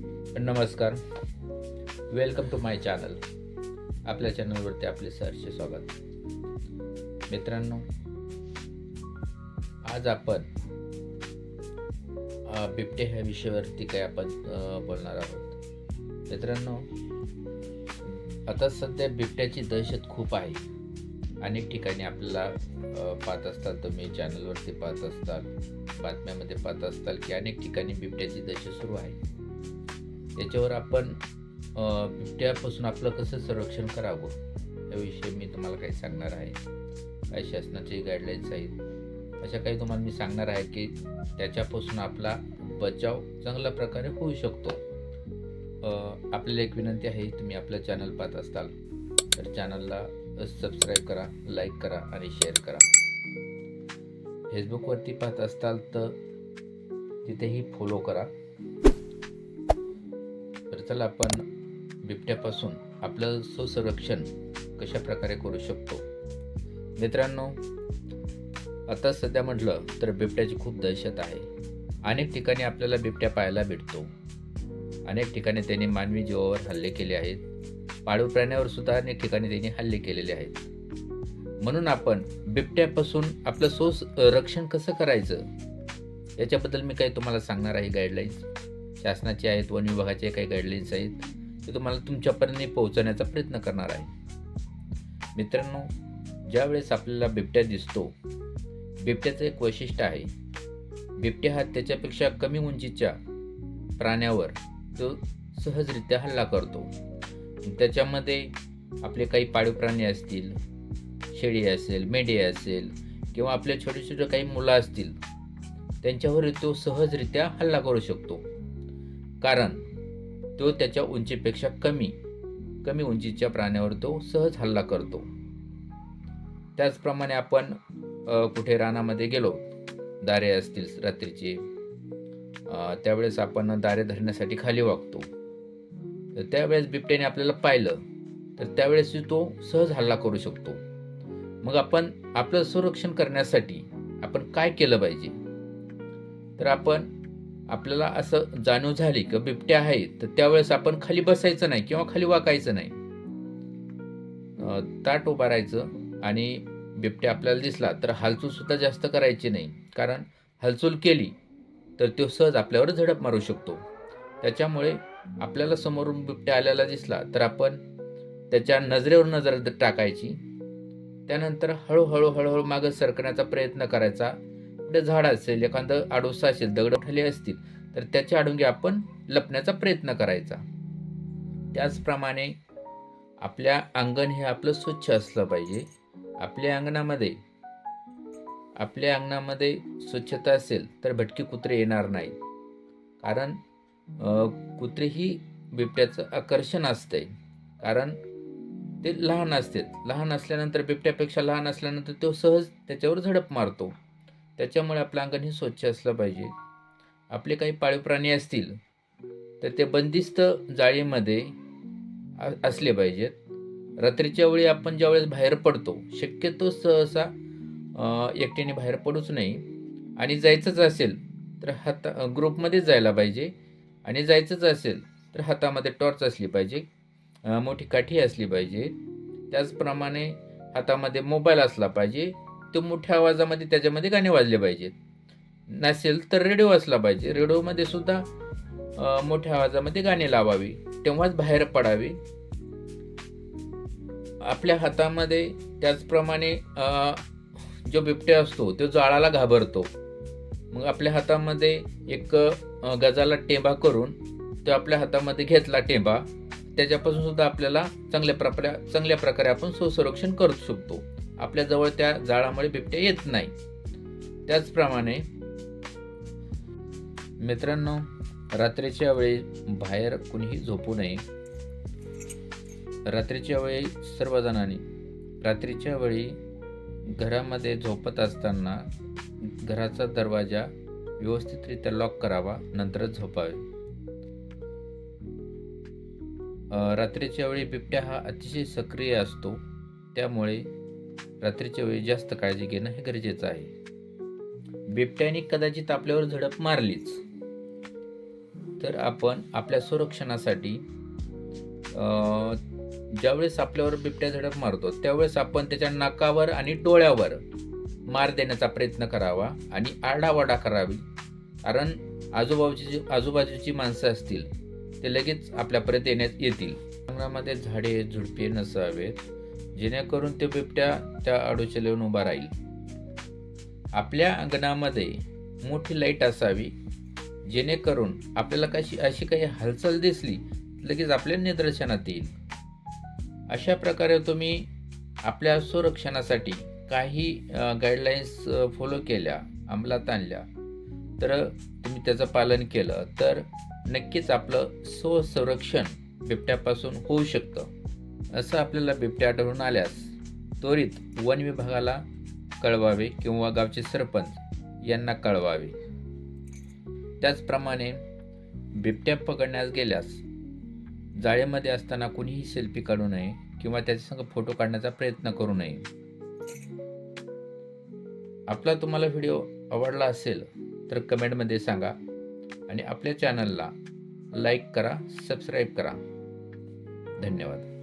नमस्कार. Welcome to my channel आपल्या चॅनलवरती आपले सरचे स्वागत. मित्रांनो आज आपण बिबटे ह्या विषयावरती काय आपण बोलणार आहोत. मित्रांनो आता सध्या बिबट्याची दहशत खूप आहे. अनेक ठिकाणी आपल्याला पाहत असतात तुम्ही चॅनलवरती पाहत असताल बातम्यामध्ये पाहत असताल की अनेक ठिकाणी बिबट्याची दहशत सुरू आहे. याच्यावर आपण बिबट्यापासून आपलं कसं संरक्षण करावं? याविषयी मी तुम्हाला काही सांगणार आहे. काही शासनाचे गाईडलाईन्स आहेत. अशा काही तुम्हाला मी सांगणार आहे की त्याच्यापासून आपला बचाव चांगल्या प्रकारे होऊ शकतो. आपल्याला एक विनंती आहे तुम्ही आपलं चॅनल पाहत असताल तर चॅनलला सबस्क्राईब करा लाईक करा आणि शेअर करा. फेसबुकवरती पाहत असताल तर तिथेही फॉलो करा. तर चला आपण बिबट्यापासून आपलं सुसंरक्षण कशा प्रकारे करू शकतो? मित्रांनो आता सध्या म्हटलं तर बिबट्याची खूप दहशत आहे. अनेक ठिकाणी आपल्याला बिबट्या पाहायला भेटतो. अनेक ठिकाणी त्यांनी मानवी जीवावर हल्ले केले आहेत. पाळीव प्राण्यावर सुद्धा अनेक ठिकाणी त्यांनी हल्ले केलेले आहेत. म्हणून आपण बिबट्यापासून आपलं सोस रक्षण कसं करायचं? याच्याबद्दल मी काही तुम्हाला सांगणार आहे गाईडलाईन्स शासनाचे आहेत वन विभागाचे काही गाईडलाईन्स आहेत ते तुम्हाला तुमच्यापर्यंत पोहोचवण्याचा प्रयत्न करणार आहे. मित्रांनो ज्यावेळेस आपल्याला बिबट्या दिसतो बिबट्याचं एक वैशिष्ट्य आहे बिबट्या हा त्याच्यापेक्षा कमी उंचीच्या प्राण्यावर तो सहजरित्या हल्ला करतो. त्याच्यामध्ये आपले काही पाळीव प्राणी असतील शेळी असेल मेंढी असेल किंवा आपले छोटे छोटे काही मुलं असतील त्यांच्यावर तो सहजरित्या हल्ला करू शकतो. कारण तो त्याच्या उंचीपेक्षा कमी कमी उंचीच्या प्राण्यावर तो सहज हल्ला करतो. त्याचप्रमाणे आपण कुठे रानामध्ये गेलो दारे असतील रात्रीचे त्यावेळेस आपण दारे धरण्यासाठी खाली वागतो. तर त्यावेळेस बिबट्याने आपल्याला पाहिलं तर त्यावेळेस तो सहज हल्ला करू शकतो. मग आपण आपलं संरक्षण करण्यासाठी आपण काय केलं पाहिजे? तर आपण आपल्याला असं जाणीव झाली की बिबट्या आहे तर त्यावेळेस आपण खाली बसायचं नाही किंवा खाली वाकायचं नाही. ताट उभारायचं आणि बिबट्या आपल्याला दिसला तर हालचूल सुद्धा जास्त करायची नाही. कारण हालचूल केली तर तो सहज आपल्यावर झडप मारू शकतो. त्याच्यामुळे आपल्याला समोरून बिबट्या आलेला दिसला तर आपण त्याच्या नजरेवर नजर टाकायची. त्यानंतर हळूहळू हळूहळू मागं सरकण्याचा प्रयत्न करायचा. कुठे झाड असेल एखादं आडोसा असेल दगड उठले असतील तर त्याच्या आडुंगी आपण लपण्याचा प्रयत्न करायचा. त्याचप्रमाणे आपल्या अंगण हे आपलं स्वच्छ असलं पाहिजे. आपल्या अंगणामध्ये आपल्या अंगणामध्ये स्वच्छता असेल तर भटकी कुत्रे येणार नाही. कारण कुत्रे ही बिबट्याचं आकर्षण असतंय. कारण ते लहान असते लहान असल्यानंतर बिबट्यापेक्षा लहान असल्यानंतर तो सहज त्याच्यावर झडप मारतो. त्याच्यामुळे आपलं अंगण हे स्वच्छ असलं पाहिजे. आपले काही पाळीव प्राणी असतील तर ते बंदिस्त जाळीमध्ये असले पाहिजेत. रात्रीच्या वेळी आपण ज्यावेळेस बाहेर पडतो शक्यतो सहसा एकट्याने बाहेर पडूच नाही. आणि जायचंच असेल तर हाता ग्रुपमध्येच जायला पाहिजे. आणि जायचंच असेल तर हातामध्ये टॉर्च असली पाहिजे. मोठी काठी असली पाहिजे. त्याचप्रमाणे हातामध्ये मोबाईल असला पाहिजे. तो मोठ्या आवाजामध्ये त्याच्यामध्ये गाणे वाजले पाहिजेत. नसेल तर रेडिओ असला पाहिजे. रेडिओमध्ये सुद्धा मोठ्या आवाजामध्ये गाणे लावावी. तेव्हाच बाहेर पडावे. आपल्या हातामध्ये त्याचप्रमाणे जो बिबट्या असतो तो जाळाला घाबरतो. मग आपल्या हातामध्ये एक गजाला टेंबा करून तो आपल्या हातामध्ये घेतला टेंबा त्याच्यापासून सुद्धा आपल्याला चांगल्या प्रकारे चांगल्या प्रकारे आपण सुसंरक्षण करू शकतो. आपल्या जवळ त्या जाळामुळे बिबट्या येत नाही. त्याचप्रमाणे मित्रांनो रात्रीच्या वेळी बाहेर कुणीही झोपू नये. रात्रीच्या वेळी सर्वजणांनी रात्रीच्या वेळी घरामध्ये झोपत असताना घराचा दरवाजा व्यवस्थितरित्या लॉक करावा नंतरच झोपावे. रात्रीच्या वेळी बिबट्या हा अतिशय सक्रिय असतो. त्यामुळे रात्रीच्या वेळी जास्त काळजी घेणं हे गरजेचं आहे. बिबट्याने कदाचित आपल्यावर झडप मारलीच. तर आपण आपल्या संरक्षणासाठी ज्यावेळेस आपल्यावर बिबट्या झडप मारतो त्यावेळेस आपण त्याच्या नाकावर आणि डोळ्यावर मार देण्याचा प्रयत्न करावा आणि आरडावाडा करावी. कारण आजूबाजूची आजूबाजूची माणसं असतील ते लगेच आपल्यापर्यंत येण्यात येतील. जंगलामध्ये झाडे झुडपे नसावेत. जेणेकरून ते बिबट्या त्या आडोशाला येऊन उभा राहील. आपल्या अंगणामध्ये मोठी लाइट असावी जेणेकरून आपल्याला कशी अशी काही हालचाल दिसली लगेच आपल्या निदर्शनात येईल. अशा प्रकारे तुम्ही आपल्या संरक्षणासाठी काही गाईडलाईन्स फॉलो केल्या अंमलात आणल्या. तर तुम्ही त्याचं पालन केलं तर नक्कीच आपलं स्वसंरक्षण बिबट्यापासून होऊ शकतं. असं आपल्याला बिबट्या आढळून आल्यास त्वरित वन विभागाला कळवावे किंवा गावचे सरपंच यांना कळवावे. त्याचप्रमाणे बिबट्या पकडण्यास गेल्यास जाळेमध्ये असताना कुणीही सेल्फी काढू नये किंवा त्याच्यासंग फोटो काढण्याचा प्रयत्न करू नये. आपला तुम्हाला व्हिडिओ आवडला असेल तर कमेंटमध्ये सांगा आणि आपल्या चॅनलला लाईक करा सबस्क्राईब करा. धन्यवाद.